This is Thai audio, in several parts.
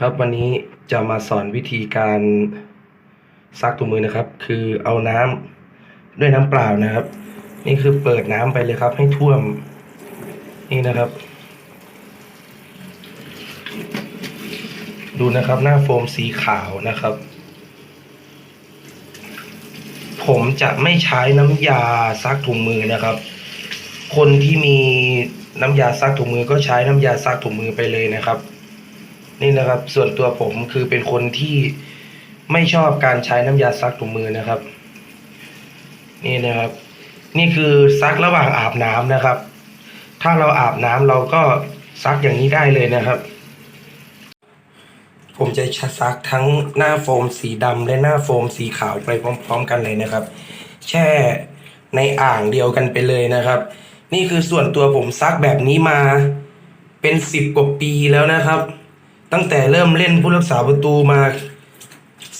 ครับวันนี้จะมาสอนวิธีการซักถุงมือนะครับ คือเอาน้ำด้วยน้ำเปล่านะครับ นี่คือเปิดน้ำไปเลยครับ ให้ท่วมนี่นะครับ ดูนะครับหน้าโฟมสีขาวนะครับ ผมจะไม่ใช้น้ำยาซักถุงมือนะครับ คนที่มีน้ำยาซักถุงมือก็ใช้น้ำยาซักถุงมือไปเลยนะครับ นี่นะครับ ส่วนตัวผมคือเป็นคนที่ไม่ชอบการใช้น้ำยาซักถุงมือนะครับ นี่นะครับ นี่คือซักระหว่างอาบน้ำนะครับ ถ้าเราอาบน้ำเราก็ซักอย่างนี้ได้เลยนะครับ ผมจะซักทั้งหน้าโฟมสีดำและหน้าโฟมสีขาวไปพร้อม ๆ กันเลยนะครับ แช่ในอ่างเดียวกันไปเลยนะครับ นี่คือส่วนตัวผมซักแบบนี้มาเป็นสิบกว่าปีแล้วนะครับ ตั้งแต่เริ่มเล่นผู้รักษาประตูมา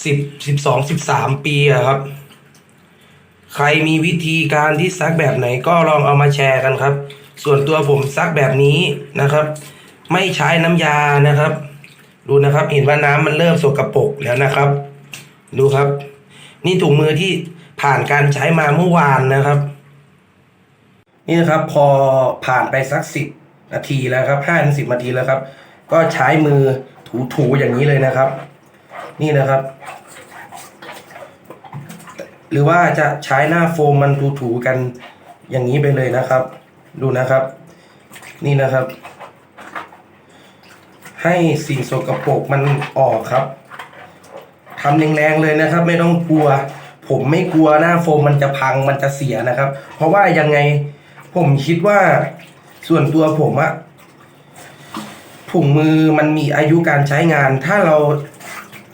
สิบสิบสองสิบสามปีอะครับ ใครมีวิธีการที่ซักแบบไหนก็ลองเอามาแชร์กันครับ ส่วนตัวผมซักแบบนี้นะครับ ไม่ใช้น้ำยานะครับ ดูนะครับ เห็นว่าน้ำมันเริ่มสกรปรกแล้วนะครับ ดูครับ นี่ถุงมือที่ผ่านการใช้มาเมื่อวานนะครับ นี่นะครับพอผ่านไปสักสิบนาทีแล้วครับห้าถึงสิบนาทีแล้วครับ ก็ใช้มือถูๆอย่างนี้เลยนะครับ นี่นะครับ หรือว่าจะใช้หน้าโฟมมันถูๆกันอย่างนี้ไปเลยนะครับ ดูนะครับ นี่นะครับ ให้สิ่งสกปรกมันออกครับทำแรงๆเลยนะครับ ไม่ต้องกลัว ผมไม่กลัวหน้าโฟมมันจะพังมันจะเสียนะครับ เพราะว่ายังไงผมคิดว่าส่วนตัวผมอะ ถุงมือมันมีอายุการใช้งาน ถ้าเรา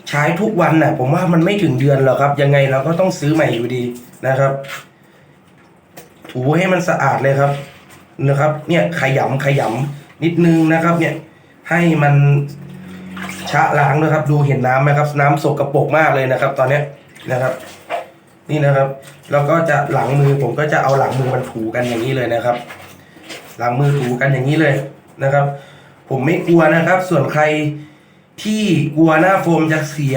ใช้ทุกวันน่ะ ผมว่ามันไม่ถึงเดือนหรอกครับ ยังไงเราก็ต้องซื้อใหม่อยู่ดีนะครับ ถูให้มันสะอาดเลยครับนะครับ เนี่ยขยำขยำนิดนึงนะครับ เนี่ยให้มันชะล้างนะครับ ดูเห็นน้ำไหมครับ น้ำสกปรกมากเลยนะครับ ตอนเนี้ยนะครับ นี่นะครับแล้วก็จะหลังมือผมก็จะเอาหลังมือมันถูกันอย่างนี้เลยนะครับ หลังมือถูกันอย่างนี้เลยนะครับ ผมไม่กลัวนะครับ ส่วนใครที่กลัวหน้าโฟมจะเสีย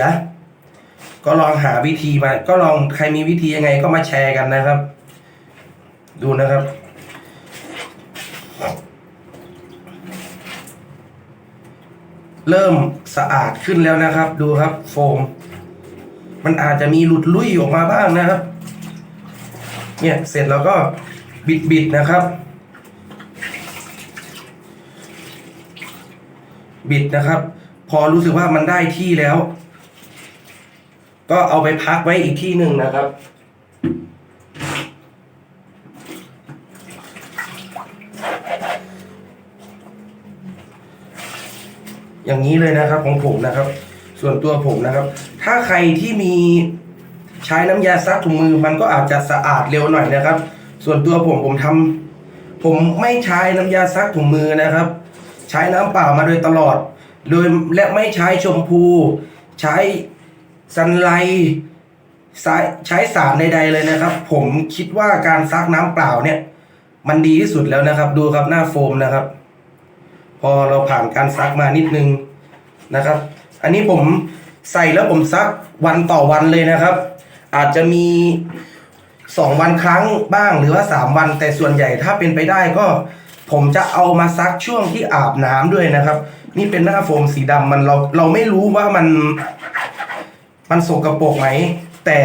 ก็ลองหาวิธีมา ก็ลองใครมีวิธียังไงก็มาแชร์กันนะครับ ดูนะครับ เริ่มสะอาดขึ้นแล้วนะครับ ดูครับโฟม มันอาจจะมีหลุดลุ่ยออกมาบ้างนะครับ เนี่ยเสร็จแล้วก็บิดบิดๆนะครับ บิดนะครับ พอรู้สึกว่ามันได้ที่แล้ว ก็เอาไปพักไว้อีกที่หนึ่งนะครับ อย่างนี้เลยนะครับของผมนะครับ ส่วนตัวผมนะครับ ถ้าใครที่มีใช้น้ำยาซักถุงมือมันก็อาจจะสะอาดเร็วหน่อยนะครับ ส่วนตัวผมผมทำผมไม่ใช้น้ำยาซักถุงมือนะครับ ใช้น้ำเปล่ามาโดยตลอดโดยและไม่ใช้ชมพู ใช้ซันไลใช้ใช้สารใด ๆ เลยนะครับ ผมคิดว่าการซักน้ำเปล่าเนี่ย มันดีที่สุดแล้วนะครับ ดูครับหน้าโฟมนะครับ พอเราผ่านการซักมานิดนึงนะครับ อันนี้ผมใส่แล้วผมซักวันต่อวันเลยนะครับ อาจจะมีสองวันครั้งบ้างหรือว่าสามวัน แต่ส่วนใหญ่ถ้าเป็นไปได้ก็ ผมจะเอามาซักช่วงที่อาบน้ำด้วยนะครับ นี่เป็นหน้าโฟมสีดำมันเราเราไม่รู้ว่ามัน มันสกรปรกไหมแต่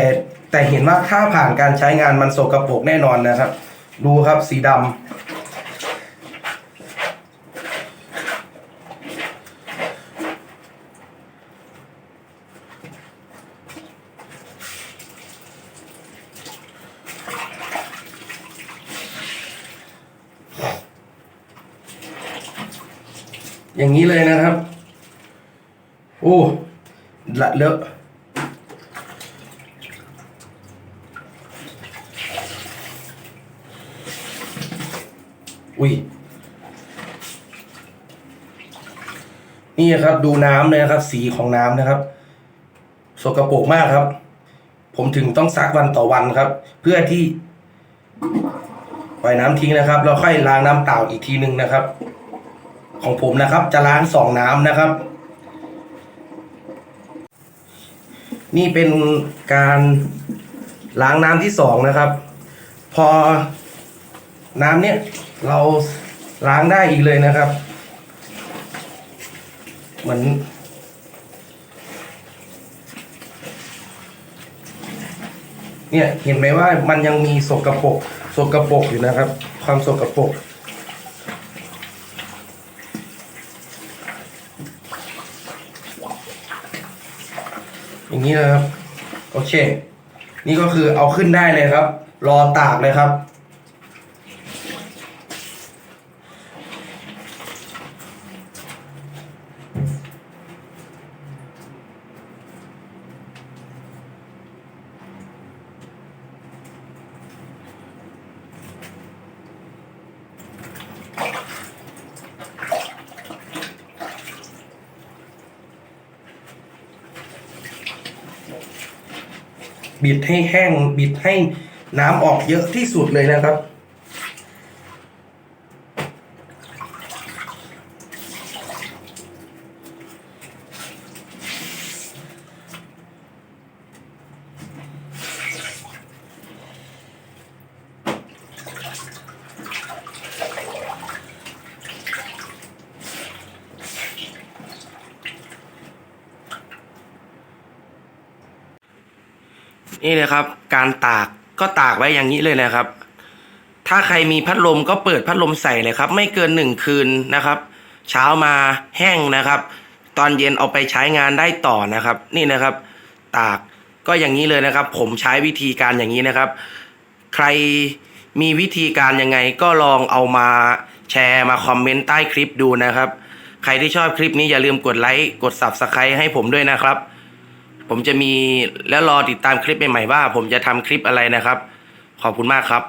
แต่เห็นว่าถ้าผ่านการใช้งานมันสกรปรกแน่นอนนะครับ ดูครับสีดำ อย่างนี้เลยนะครับ โอ้ละเลอะอุ้ยนี่ครับดูน้ำเลยนะครับ สีของน้ำนะครับ สกปรกมากครับ ผมถึงต้องซักวันต่อวันครับ เพื่อที่ปล่อยน้ำทิ้งนะครับแล้วค่อยล้างน้ำเปล่าอีกทีหนึ่งนะครับ ของผมนะครับ จะล้างสองน้ำนะครับ นี่เป็นการล้างน้ำที่สองนะครับ พอน้ำเนี่ยเราล้างได้อีกเลยนะครับ เหมือนเนี่ยเห็นไหมว่ามันยังมีสกรปรกสกรปรกอยู่นะครับ ความสกรปรก อย่างนี้นะครับ โอเค นี่ก็คือเอาขึ้นได้เลยครับ รอตากเลยครับ บิดให้แห้งบิดให้น้ำออกเยอะที่สุดเลยนะครับ นี่เลยครับ การตากก็ตากไว้อย่างนี้เลยนะครับ ถ้าใครมีพัดลมก็เปิดพัดลมใส่เลยครับ ไม่เกินหนึ่งคืนนะครับ เช้ามาแห้งนะครับ ตอนเย็นเอาไปใช้งานได้ต่อนะครับ นี่นะครับ ตากก็อย่างนี้เลยนะครับ ผมใช้วิธีการอย่างนี้นะครับ ใครมีวิธีการยังไงก็ลองเอามาแชร์มาคอมเมนต์ใต้คลิปดูนะครับ ใครที่ชอบคลิปนี้อย่าลืมกดไลค์กด Subscribe ให้ผมด้วยนะครับ ผมจะมีแล้วรอติดตามคลิปใหม่ๆว่าผมจะทำคลิปอะไรนะครับ ขอบคุณมากครับ